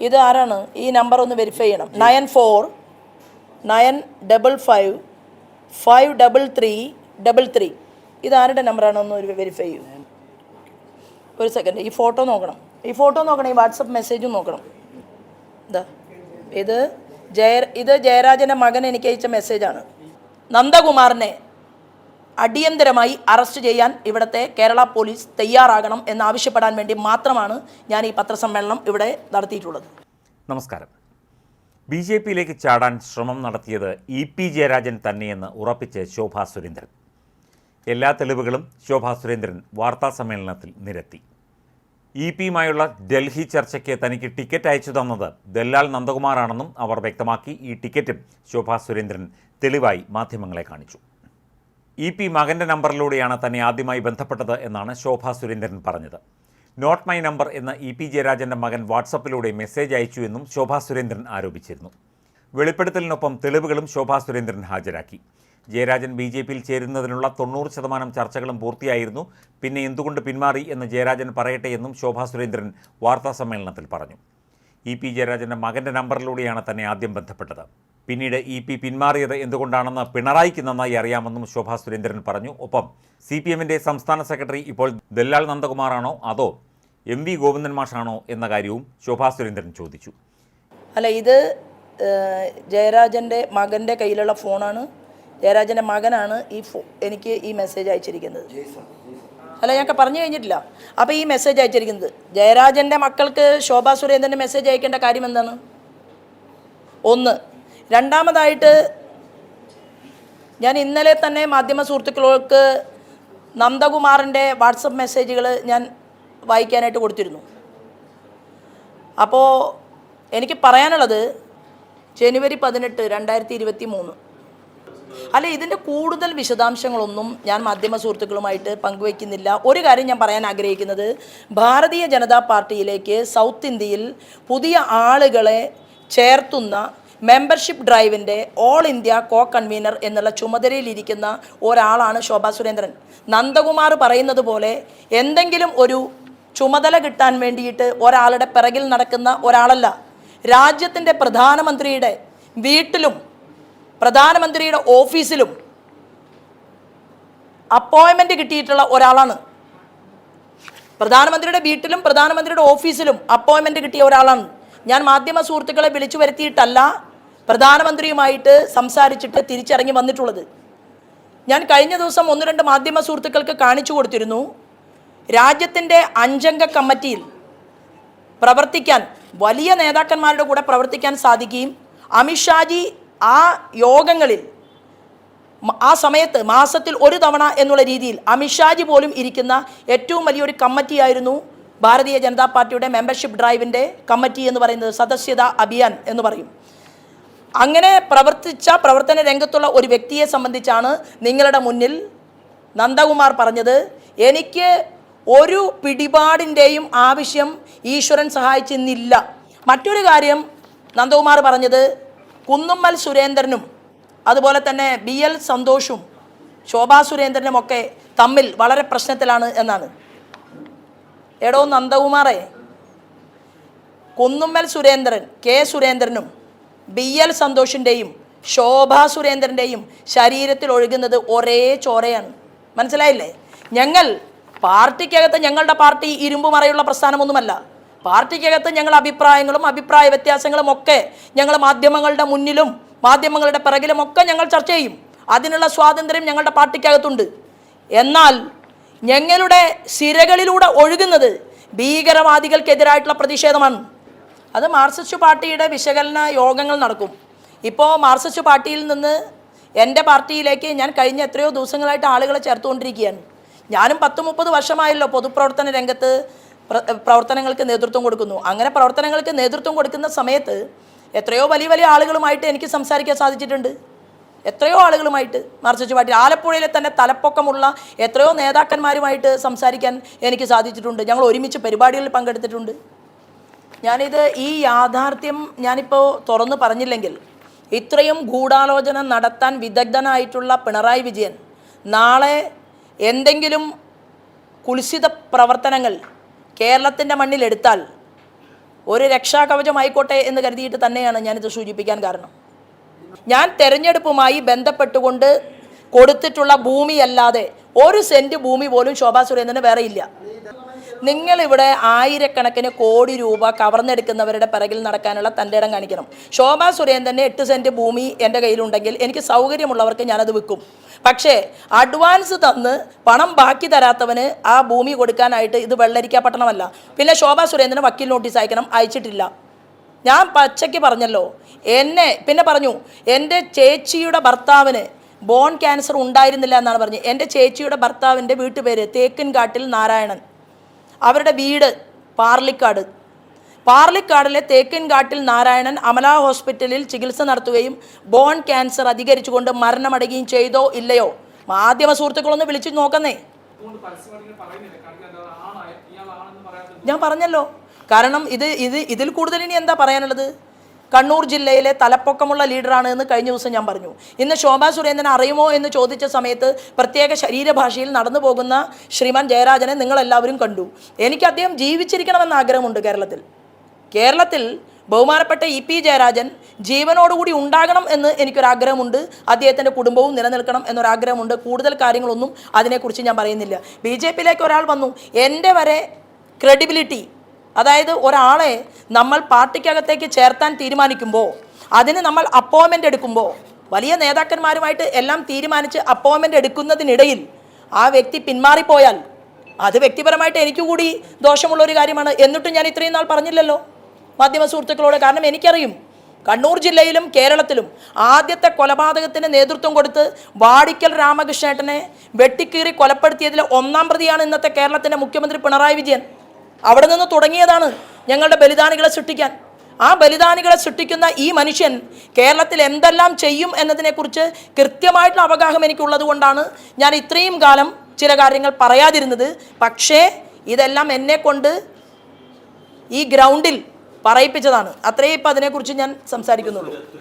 ഇത് ആരാണ് ഈ നമ്പർ ഒന്ന് വെരിഫൈ ചെയ്യണം. Nine four nine double five five double three double three. ഇത് ആരുടെ നമ്പറാണ് ഒന്ന് വെരിഫൈ ചെയ്യൂ. ഒരു സെക്കൻഡ് ഈ ഫോട്ടോ നോക്കണം. ഈ ഫോട്ടോ നോക്കണം ഈ വാട്സപ്പ് മെസ്സേജും നോക്കണം. ഇതാ. ഇത് ജയ ഇത് ജയരാജന്റെ മകൻ എനിക്ക് അയച്ച മെസ്സേജാണ് നന്ദകുമാറിനെ അടിയന്തരമായി അറസ്റ്റ് ചെയ്യാൻ ഇവിടുത്തെ കേരള പോലീസ് തയ്യാറാകണം എന്നാവശ്യപ്പെടാൻ വേണ്ടി മാത്രമാണ് ഞാൻ ഈ പത്രസമ്മേളനം ഇവിടെ നടത്തിയിട്ടുള്ളത്. നമസ്കാരം. ബി ജെ പിയിലേക്ക് ചാടാൻ ശ്രമം നടത്തിയത് ഇ പി ജയരാജൻ തന്നെയെന്ന് ഉറപ്പിച്ച് ശോഭാ സുരേന്ദ്രൻ. എല്ലാ തെളിവുകളും ശോഭാ സുരേന്ദ്രൻ വാർത്താ സമ്മേളനത്തിൽ നിരത്തി. ഇ പിയുമായുള്ള ഡൽഹി ചർച്ചയ്ക്ക് തനിക്ക് ടിക്കറ്റ് അയച്ചു തന്നത് ദല്ലാൽ നന്ദകുമാറാണെന്നും അവർ വ്യക്തമാക്കി. ഈ ടിക്കറ്റും ശോഭാ സുരേന്ദ്രൻ തെളിവായി മാധ്യമങ്ങളെ കാണിച്ചു. ഇ പി മകന്റെ നമ്പറിലൂടെയാണ് തന്നെ ആദ്യമായി ബന്ധപ്പെട്ടത് എന്നാണ് ശോഭ സുരേന്ദ്രൻ പറഞ്ഞത്. നോട്ട് മൈ നമ്പർ എന്ന ഇ പി ജയരാജന്റെ മകൻ വാട്സപ്പിലൂടെ മെസ്സേജ് അയച്ചു എന്നും ശോഭ സുരേന്ദ്രൻ ആരോപിച്ചിരുന്നു. വെളിപ്പെടുത്തലിനൊപ്പം തെളിവുകളും ശോഭ സുരേന്ദ്രൻ ഹാജരാക്കി. ജയരാജൻ ബി ജെ പിയിൽ ചേരുന്നതിനുള്ള തൊണ്ണൂറ് ശതമാനം ചർച്ചകളും പൂർത്തിയായിരുന്നു. പിന്നെ എന്തുകൊണ്ട് പിന്മാറി എന്ന് ജയരാജൻ പറയട്ടെ എന്നും ശോഭ സുരേന്ദ്രൻ വാർത്താസമ്മേളനത്തിൽ പറഞ്ഞു. ഇ പി ജയരാജന്റെ മകന്റെ നമ്പറിലൂടെയാണ് തന്നെ ആദ്യം ബന്ധപ്പെട്ടത്. പിന്നീട് ഇ പി പിന്മാറിയത് എന്തുകൊണ്ടാണെന്ന് പിണറായിക്ക് നന്നായി അറിയാമെന്നും ശോഭാ സുരേന്ദ്രൻ പറഞ്ഞു. ഒപ്പം സി പി എമ്മിന്റെ സംസ്ഥാന സെക്രട്ടറി ഇപ്പോൾ ദല്ലാൽ നന്ദകുമാറാണോ അതോ എം വി ഗോവിന്ദൻ മാഷാണോ എന്ന കാര്യവും ശോഭാ സുരേന്ദ്രൻ ചോദിച്ചു. അല്ല ഇത് ജയരാജന്റെ മകന്റെ കയ്യിലുള്ള ഫോണാണ്. ജയരാജന്റെ മകനാണ് ഈ ഫോ എനിക്ക് ഈ മെസ്സേജ് അയച്ചിരിക്കുന്നത്. അല്ല ഞങ്ങൾക്ക് പറഞ്ഞു കഴിഞ്ഞിട്ടില്ല. അപ്പോൾ ഈ മെസ്സേജ് അയച്ചിരിക്കുന്നത് ജയരാജന്റെ മക്കൾക്ക് ശോഭാ സുരേന്ദ്രന്റെ മെസ്സേജ് അയക്കേണ്ട കാര്യം എന്താണ്? ഒന്ന് രണ്ടാമതായിട്ട് ഞാൻ ഇന്നലെ തന്നെ മാധ്യമ സുഹൃത്തുക്കൾക്ക് നന്ദകുമാറിന്റെ വാട്സപ്പ് മെസ്സേജുകൾ ഞാൻ വായിക്കാനായിട്ട് കൊടുത്തിരുന്നു. അപ്പോൾ എനിക്ക് പറയാനുള്ളത് ജനുവരി പതിനെട്ട് രണ്ടായിരത്തി ഇരുപത്തി മൂന്ന് അല്ല ഇതിന്റെ കൂടുതൽ വിശദാംശങ്ങളൊന്നും ഞാൻ മാധ്യമ സുഹൃത്തുക്കളുമായിട്ട് പങ്കുവയ്ക്കുന്നില്ല. ഒരു കാര്യം ഞാൻ പറയാൻ ആഗ്രഹിക്കുന്നത് ഭാരതീയ ജനതാ പാർട്ടിയിലേക്ക് സൗത്ത് ഇന്ത്യയിൽ പുതിയ ആളുകളെ ചേർത്തുന്ന മെമ്പർഷിപ്പ് ഡ്രൈവിന്റെ ഓൾ ഇന്ത്യ കോ കൺവീനർ എന്നുള്ള ചുമതലയിലിരിക്കുന്ന ഒരാളാണ് ശോഭാ സുരേന്ദ്രൻ. നന്ദകുമാർ പറയുന്നത് പോലെ എന്തെങ്കിലും ഒരു ചുമതല കിട്ടാൻ വേണ്ടിയിട്ട് ഒരാളുടെ പിറകിൽ നടക്കുന്ന ഒരാളല്ല. രാജ്യത്തിന്റെ പ്രധാനമന്ത്രിയുടെ വീട്ടിലും പ്രധാനമന്ത്രിയുടെ ഓഫീസിലും അപ്പോയിൻമെന്റ് കിട്ടിയിട്ടുള്ള ഒരാളാണ്. പ്രധാനമന്ത്രിയുടെ വീട്ടിലും പ്രധാനമന്ത്രിയുടെ ഓഫീസിലും അപ്പോയിൻമെന്റ് കിട്ടിയ ഒരാളാണ്. ഞാൻ മാധ്യമ സുഹൃത്തുക്കളെ വിളിച്ചു വരുത്തിയിട്ടല്ല. പ്രധാനമന്ത്രിയുമായിട്ട് സംസാരിച്ചിട്ട് തിരിച്ചിറങ്ങി വന്നിട്ടുള്ളത്. ഞാൻ കഴിഞ്ഞ ദിവസം ഒന്ന് രണ്ട് മാധ്യമ സുഹൃത്തുക്കൾക്ക് കാണിച്ചു കൊടുത്തിരുന്നു. രാജ്യത്തിന്റെ അഞ്ചംഗ കമ്മിറ്റിയിൽ പ്രവർത്തിക്കാൻ വലിയ നേതാക്കന്മാരുടെ കൂടെ പ്രവർത്തിക്കാൻ സാധിക്കുകയും അമിത്ഷാജി ആ യോഗങ്ങളിൽ ആ സമയത്ത് മാസത്തിൽ ഒരു തവണ എന്നുള്ള രീതിയിൽ അമിത്ഷാജി പോലും ഇരിക്കുന്ന ഏറ്റവും വലിയൊരു കമ്മിറ്റിയായിരുന്നു ഭാരതീയ ജനതാ പാർട്ടിയുടെ മെമ്പർഷിപ്പ് ഡ്രൈവിന്റെ കമ്മിറ്റി എന്ന് പറയുന്നത് സദസ്യത അഭിയാൻ എന്ന് പറയും. അങ്ങനെ പ്രവർത്തിച്ച പ്രവർത്തന രംഗത്തുള്ള ഒരു വ്യക്തിയെ സംബന്ധിച്ചാണ് നിങ്ങളുടെ മുന്നിൽ നന്ദകുമാർ പറഞ്ഞത്. എനിക്ക് ഒരു പിടിപാടിന്റെയും ആവശ്യം ഈശ്വരൻ സഹായിച്ചെന്നില്ല. മറ്റൊരു കാര്യം നന്ദകുമാർ പറഞ്ഞത് കുന്നുമ്മൽ സുരേന്ദ്രനും അതുപോലെ തന്നെ ബി എൽ സന്തോഷും ശോഭാ സുരേന്ദ്രനും ഒക്കെ തമ്മിൽ വളരെ പ്രശ്നത്തിലാണ് എന്നാണ്. എടോ നന്ദകുമാറേ കുന്നുമ്മൽ സുരേന്ദ്രൻ കെ സുരേന്ദ്രനും ബി എൽ സന്തോഷിന്റെയും ശോഭാ സുരേന്ദ്രന്റെയും ശരീരത്തിൽ ഒഴുകുന്നത് ഒരേ ചോരയാണ്. മനസ്സിലായില്ലേ? ഞങ്ങൾ പാർട്ടിക്കകത്ത് ഞങ്ങളുടെ പാർട്ടി ഇരുമ്പ് മറയുള്ള പ്രസ്ഥാനമൊന്നുമല്ല. പാർട്ടിക്കകത്ത് ഞങ്ങൾ അഭിപ്രായങ്ങളും അഭിപ്രായ വ്യത്യാസങ്ങളും ഒക്കെ ഞങ്ങൾ മാധ്യമങ്ങളുടെ മുന്നിലും മാധ്യമങ്ങളുടെ പിറകിലും ഒക്കെ ഞങ്ങൾ ചർച്ച ചെയ്യും. അതിനുള്ള സ്വാതന്ത്ര്യം ഞങ്ങളുടെ പാർട്ടിക്കകത്തുണ്ട്. എന്നാൽ ഞങ്ങളുടെ സിരകളിലൂടെ ഒഴുകുന്നത് ഭീകരവാദികൾക്കെതിരായിട്ടുള്ള പ്രതിഷേധമാണ്. അത് മാർക്സിസ്റ്റ് പാർട്ടിയുടെ വിശകലന യോഗങ്ങൾ നടക്കും. ഇപ്പോൾ മാർക്സിസ്റ്റ് പാർട്ടിയിൽ നിന്ന് എന്റെ പാർട്ടിയിലേക്ക് ഞാൻ കഴിഞ്ഞ എത്രയോ ദിവസങ്ങളായിട്ട് ആളുകളെ ചേർത്തുകൊണ്ടിരിക്കുകയാണ്. ഞാനും പത്ത് മുപ്പത് വർഷമായല്ലോ പൊതുപ്രവർത്തന രംഗത്ത് പ്രവർത്തനങ്ങൾക്ക് നേതൃത്വം കൊടുക്കുന്നു. അങ്ങനെ പ്രവർത്തനങ്ങൾക്ക് നേതൃത്വം കൊടുക്കുന്ന സമയത്ത് എത്രയോ വലിയ വലിയ ആളുകളുമായിട്ട് എനിക്ക് സംസാരിക്കാൻ സാധിച്ചിട്ടുണ്ട്. എത്രയോ ആളുകളുമായിട്ട് മാർക്സിസ്റ്റ് പാർട്ടി ആലപ്പുഴയിലെ തന്നെ തലപ്പൊക്കമുള്ള എത്രയോ നേതാക്കന്മാരുമായിട്ട് സംസാരിക്കാൻ എനിക്ക് സാധിച്ചിട്ടുണ്ട്. ഞങ്ങൾ ഒരുമിച്ച് പരിപാടികളിൽ പങ്കെടുത്തിട്ടുണ്ട്. ഞാനിത് ഈ യാഥാർത്ഥ്യം ഞാനിപ്പോൾ തുറന്നു പറഞ്ഞില്ലെങ്കിൽ ഇത്രയും ഗൂഢാലോചന നടത്താൻ വിദഗ്ധനായിട്ടുള്ള പിണറായി വിജയൻ നാളെ എന്തെങ്കിലും കുൽസിത പ്രവർത്തനങ്ങൾ കേരളത്തിന്റെ മണ്ണിൽ എടുത്താൽ ഒരു രക്ഷാകവചമായിക്കോട്ടെ എന്ന് കരുതിയിട്ട് തന്നെയാണ് ഞാനിത് സൂചിപ്പിക്കാൻ കാരണം. ഞാൻ തെരഞ്ഞെടുപ്പുമായി ബന്ധപ്പെട്ടുകൊണ്ട് കൊടുത്തിട്ടുള്ള ഭൂമിയല്ലാതെ ഒരു സെന്റ് ഭൂമി പോലും ശോഭാ സുരേന്ദ്രന് വേറെ ഇല്ല. നിങ്ങളിവിടെ ആയിരക്കണക്കിന് കോടി രൂപ കവർന്നെടുക്കുന്നവരുടെ പിറകിൽ നടക്കാനുള്ള തന്റെ ഇടം കാണിക്കണം. ശോഭാ സുരേന്ദ്രന്റെ എട്ട് സെന്റ് ഭൂമി എന്റെ കയ്യിലുണ്ടെങ്കിൽ എനിക്ക് സൗകര്യമുള്ളവർക്ക് ഞാനത് വിൽക്കും. പക്ഷേ അഡ്വാൻസ് തന്ന് പണം ബാക്കി തരാത്തവന് ആ ഭൂമി കൊടുക്കാനായിട്ട് ഇത് വെള്ളരിക്ക പട്ടണമല്ല. പിന്നെ ശോഭാ സുരേന്ദ്രന് വക്കീൽ നോട്ടീസ് അയക്കണം അയച്ചിട്ടില്ല. ഞാൻ പച്ചയ്ക്ക് പറഞ്ഞല്ലോ എന്നെ പിന്നെ പറഞ്ഞു എന്റെ ചേച്ചിയുടെ ഭർത്താവിന് ബോൺ ക്യാൻസർ ഉണ്ടായിരുന്നില്ല എന്നാണ് പറഞ്ഞത് എന്റെ ചേച്ചിയുടെ ഭർത്താവിന്റെ വീട്ടുപേര് തേക്കിൻകാട്ടിൽ നാരായണൻ. അവരുടെ വീട് പാർലിക്കാട്. പാർലിക്കാടിലെ തേക്കൻകാട്ടിൽ നാരായണൻ അമല ഹോസ്പിറ്റലിൽ ചികിത്സ നടത്തുകയും ബോൺ ക്യാൻസർ അധികരിച്ചുകൊണ്ട് മരണമടയുകയും ചെയ്തോ ഇല്ലയോ? മാധ്യമ സുഹൃത്തുക്കളൊന്ന് വിളിച്ചു നോക്കുന്നേ. ഞാൻ പറഞ്ഞല്ലോ. കാരണം ഇത് ഇത് ഇതിൽ കൂടുതൽ ഇനി എന്താ പറയാനുള്ളത്? കണ്ണൂർ ജില്ലയിലെ തലപ്പൊക്കമുള്ള ലീഡറാണ് എന്ന് കഴിഞ്ഞ ദിവസം ഞാൻ പറഞ്ഞു. ഇന്ന് ശോഭാ സുരേന്ദ്രൻ അറിയുമോ എന്ന് ചോദിച്ച സമയത്ത് പ്രത്യേക ശരീരഭാഷയിൽ നടന്നു പോകുന്ന ശ്രീമാൻ ജയരാജനെ നിങ്ങളെല്ലാവരും കണ്ടു. എനിക്ക് അദ്ദേഹം ജീവിച്ചിരിക്കണമെന്ന് ആഗ്രഹമുണ്ട് കേരളത്തിൽ. കേരളത്തിൽ ബഹുമാനപ്പെട്ട ഇ പി ജയരാജൻ ജീവനോടുകൂടി ഉണ്ടാകണം എന്ന് എനിക്കൊരാഗ്രഹമുണ്ട്. അദ്ദേഹത്തിന്റെ കുടുംബവും നിലനിൽക്കണം എന്നൊരാഗ്രഹമുണ്ട്. കൂടുതൽ കാര്യങ്ങളൊന്നും അതിനെക്കുറിച്ച് ഞാൻ പറയുന്നില്ല. ബി ജെ പിയിലേക്ക് ഒരാൾ വന്നു. എന്റെ വരെ ക്രെഡിബിലിറ്റി അതായത് ഒരാളെ നമ്മൾ പാർട്ടിക്കകത്തേക്ക് ചേർത്താൻ തീരുമാനിക്കുമ്പോൾ അതിന് നമ്മൾ അപ്പോയിൻമെന്റ് എടുക്കുമ്പോൾ വലിയ നേതാക്കന്മാരുമായിട്ട് എല്ലാം തീരുമാനിച്ച് അപ്പോയിൻമെന്റ് എടുക്കുന്നതിനിടയിൽ ആ വ്യക്തി പിന്മാറിപ്പോയാൽ അത് വ്യക്തിപരമായിട്ട് എനിക്ക് കൂടി ദോഷമുള്ള ഒരു കാര്യമാണ് എന്നിട്ടും ഞാൻ ഇത്രയും നാൾ പറഞ്ഞില്ലല്ലോ മാധ്യമ സുഹൃത്തുക്കളോട്. കാരണം എനിക്കറിയും കണ്ണൂർ ജില്ലയിലും കേരളത്തിലും ആദ്യത്തെ കൊലപാതകത്തിന് നേതൃത്വം കൊടുത്ത് വാടിക്കൽ രാമകൃഷ്ണേട്ടനെ വെട്ടിക്കീറി കൊലപ്പെടുത്തിയതിലെ ഒന്നാം പ്രതിയാണ് ഇന്നത്തെ കേരളത്തിന്റെ മുഖ്യമന്ത്രി പിണറായി വിജയൻ. അവിടെ നിന്ന് തുടങ്ങിയതാണ് ഞങ്ങളുടെ ബലിദാനികളെ സൃഷ്ടിക്കാൻ. ആ ബലിദാനികളെ സൃഷ്ടിക്കുന്ന ഈ മനുഷ്യൻ കേരളത്തിൽ എന്തെല്ലാം ചെയ്യും എന്നതിനെക്കുറിച്ച് കൃത്യമായിട്ടുള്ള അവഗാഹം എനിക്കുള്ളത് കൊണ്ടാണ് ഞാൻ ഇത്രയും കാലം ചില കാര്യങ്ങൾ പറയാതിരുന്നത്. പക്ഷേ ഇതെല്ലാം എന്നെ കൊണ്ട് ഈ ഗ്രൗണ്ടിൽ പറയിപ്പിച്ചതാണ്. അത്രയേ ഇപ്പം അതിനെക്കുറിച്ച് ഞാൻ സംസാരിക്കുന്നുള്ളൂ.